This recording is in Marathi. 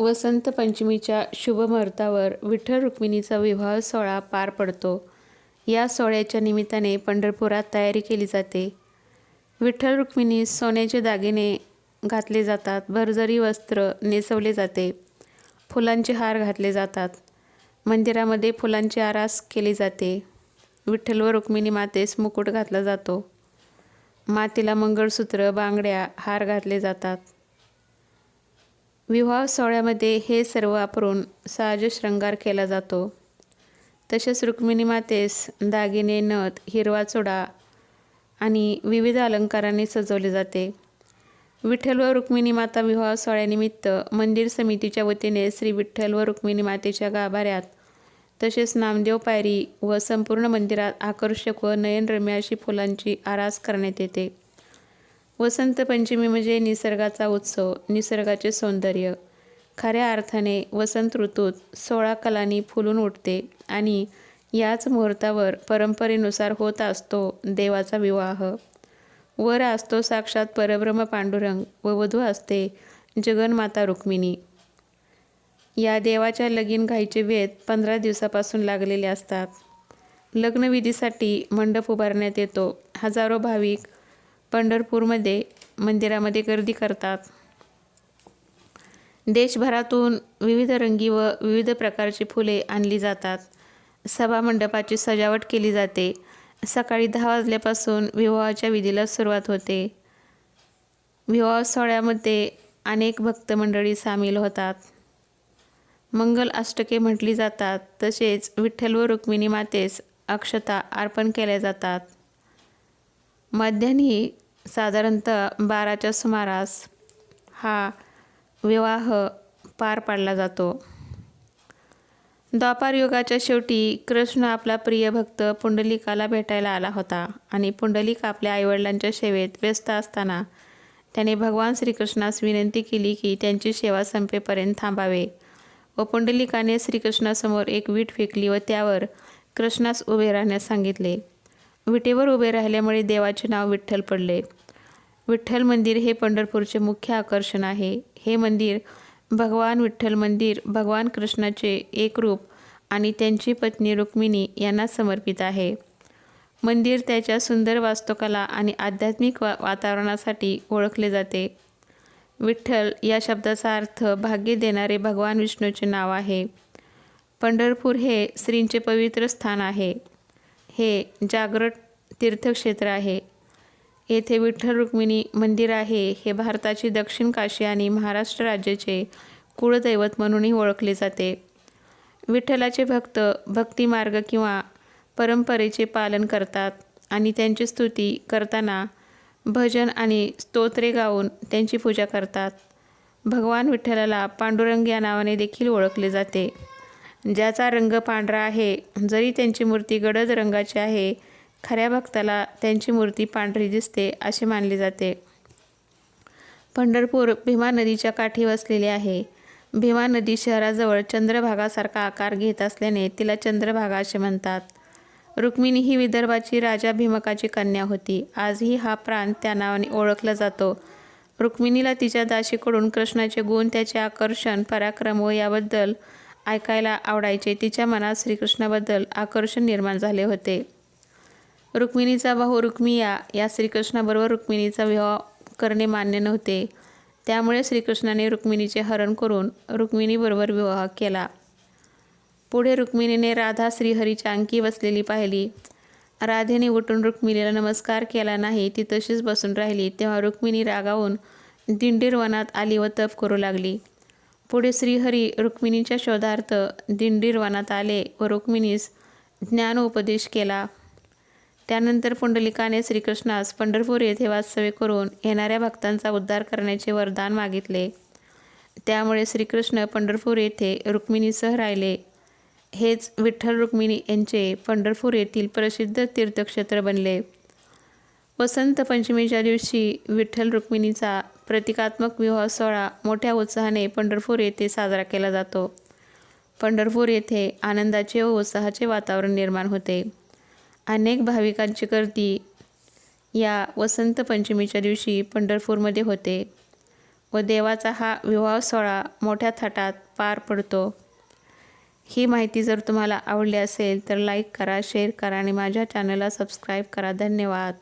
वसंत पंचमीच्या शुभ मुहूर्तावर विठ्ठल रुक्मिणीचा विवाह सोहळा पार पडतो. या सोहळ्याच्या निमित्ताने पंढरपुरात तयारी केली जाते. विठ्ठल रुक्मिणी सोन्याचे दागिने घातले जातात भरजरी वस्त्र नेसवले जाते फुलांचे हार घातले जातात मंदिरामध्ये फुलांची आरास केली जाते. विठ्ठल व रुक्मिणी मातेस मुकुट घातला जातो. मातेला मंगळसूत्र बांगड्या हार घातले जातात. विवाह सोहळ्यामध्ये हे सर्व वापरून साज शृंगार केला जातो. तसेच रुक्मिणी मातेस दागिने नथ हिरवा चुडा आणि विविध अलंकारांनी सजवले जाते. विठ्ठल व रुक्मिणी माता विवाह सोहळ्यानिमित्त मंदिर समितीच्या वतीने श्री विठ्ठल व रुक्मिणी मातेच्या गाभाऱ्यात तसेच नामदेव पायरी व संपूर्ण मंदिरात आकर्षक व नयनरम्य अशी फुलांची आरास करण्यात येते. वसंत पंचमी म्हणजे निसर्गाचा उत्सव निसर्गाचे सौंदर्य. खऱ्या अर्थाने वसंत ऋतूत सोळा कलांनी फुलून उठते आणि याच मुहूर्तावर परंपरेनुसार होत असतो देवाचा विवाह. वर असतो साक्षात परब्रह्म पांडुरंग व वधू असते जगन्माता रुक्मिणी. या देवाच्या लगीन घाईचे वेध पंधरा दिवसापासून लागलेले असतात. लग्नविधीसाठी मंडप उभारण्यात येतो. हजारो भाविक पंढरपूरमध्ये मंदिरामध्ये गर्दी करतात. देशभरातून विविध रंगी व विविध प्रकारची फुले आणली जातात. सभामंडपाची सजावट केली जाते. सकाळी दहा वाजल्यापासून विवाहाच्या विधीला सुरुवात होते. विवाह सोहळ्यामध्ये अनेक भक्तमंडळी सामील होतात. मंगल अष्टके म्हटली जातात. तसेच विठ्ठल व रुक्मिणी मातेस अक्षता अर्पण केल्या जातात. मध्यान्ही साधारणतः बाराच्या सुमारास हा विवाह पार पाडला जातो. द्वापार युगाच्या शेवटी कृष्ण आपला प्रिय भक्त पुंडलिकाला भेटायला आला होता आणि पुंडलिक आपल्या आईवडिलांच्या सेवेत व्यस्त असताना त्याने भगवान श्रीकृष्णास विनंती केली की त्यांची सेवा संपेपर्यंत थांबावे व पुंडलिकाने श्रीकृष्णासमोर एक वीट फेकली व त्यावर कृष्णास उभे राहण्यास सांगितले. विटेवर उभे राहिल्यामुळे देवाचे नाव विठ्ठल पडले. विठ्ठल मंदिर हे पंढरपूरचे मुख्य आकर्षण आहे. हे मंदिर भगवान विठ्ठल मंदिर भगवान कृष्णाचे एक रूप आणि त्यांची पत्नी रुक्मिणी यांना समर्पित आहे. मंदिर त्याच्या सुंदर वास्तुकला आणि आध्यात्मिक वा वातावरणासाठी ओळखले जाते. विठ्ठल या शब्दाचा अर्थ भाग्य देणारे भगवान विष्णूचे नाव आहे. पंढरपूर हे श्रींचे पवित्र स्थान आहे. हे जागृत तीर्थक्षेत्र आहे. येथे विठ्ठल रुक्मिणी मंदिर आहे. हे भारताची दक्षिण काशी आणि महाराष्ट्र राज्याचे कुळदैवत म्हणूनही ओळखले जाते. विठ्ठलाचे भक्त भक्तिमार्ग किंवा परंपरेचे पालन करतात आणि त्यांची स्तुती करताना भजन आणि स्तोत्रे गाऊन त्यांची पूजा करतात. भगवान विठ्ठलाला पांडुरंग या नावाने देखील ओळखले जाते. ज्याचा रंग पांढरा आहे जरी त्यांची मूर्ती गडद रंगाची आहे खऱ्या भक्ताला त्यांची मूर्ती पांढरी दिसते असे मानले जाते. पंढरपूर भीमा नदीच्या काठी वसलेले आहे. भीमा नदी शहराजवळ चंद्रभागासारखा आकार घेत असल्याने तिला चंद्रभागा असे म्हणतात. रुक्मिणी ही विदर्भाची राजा भीमकाची कन्या होती. आजही हा प्रांत त्या नावाने ओळखला जातो. रुक्मिणीला तिच्या दाशीकडून कृष्णाचे गुण त्याचे आकर्षण पराक्रम व याबद्दल ऐकायला आवडायचे. तिच्या मनात श्रीकृष्णाबद्दल आकर्षण निर्माण झाले होते. रुक्मिणीचा भाऊ रुक्मिया या श्रीकृष्णाबरोबर रुक्मिणीचा विवाह करणे मान्य नव्हते. त्यामुळे श्रीकृष्णाने रुक्मिणीचे हरण करून रुक्मिणीबरोबर विवाह केला. पुढे रुक्मिणीने राधा श्रीहरीच्या अंकी बसलेली पाहिली. राधेने उठून रुक्मिणीला नमस्कार केला नाही. ती तशीच बसून राहिली. तेव्हा रुक्मिणी रागावून दिंडीर वनात आली व तप करू लागली. पुढे श्रीहरी रुक्मिणीच्या शोधार्थ दिंडीर वनात आले व रुक्मिणीस ज्ञानोपदेश केला. त्यानंतर पुंडलिकाने श्रीकृष्णास पंढरपूर येथे वास्तव्य करून येणाऱ्या भक्तांचा उद्धार करण्याचे वरदान मागितले. त्यामुळे श्रीकृष्ण पंढरपूर येथे रुक्मिणीसह राहिले. हेच विठ्ठल रुक्मिणी यांचे पंढरपूर येथील प्रसिद्ध तीर्थक्षेत्र बनले. वसंत पंचमीच्या दिवशी विठ्ठल रुक्मिणीचा प्रतिकात्मक विवाह सोहळा मोठ्या उत्साहाने पंढरपूर येथे साजरा केला जातो. पंढरपूर येथे आनंदाचे व उत्साहाचे वातावरण निर्माण होते. अनेक भाविकांची गर्दी या वसंत पंचमीच्या दिवशी पंढरपूरमध्ये होते व देवाचा हा विवाह सोहळा मोठ्या थाटात पार पडतो. ही माहिती जर तुम्हाला आवडली असेल तर लाईक करा शेअर करा आणि माझ्या चॅनलला सबस्क्राईब करा. धन्यवाद.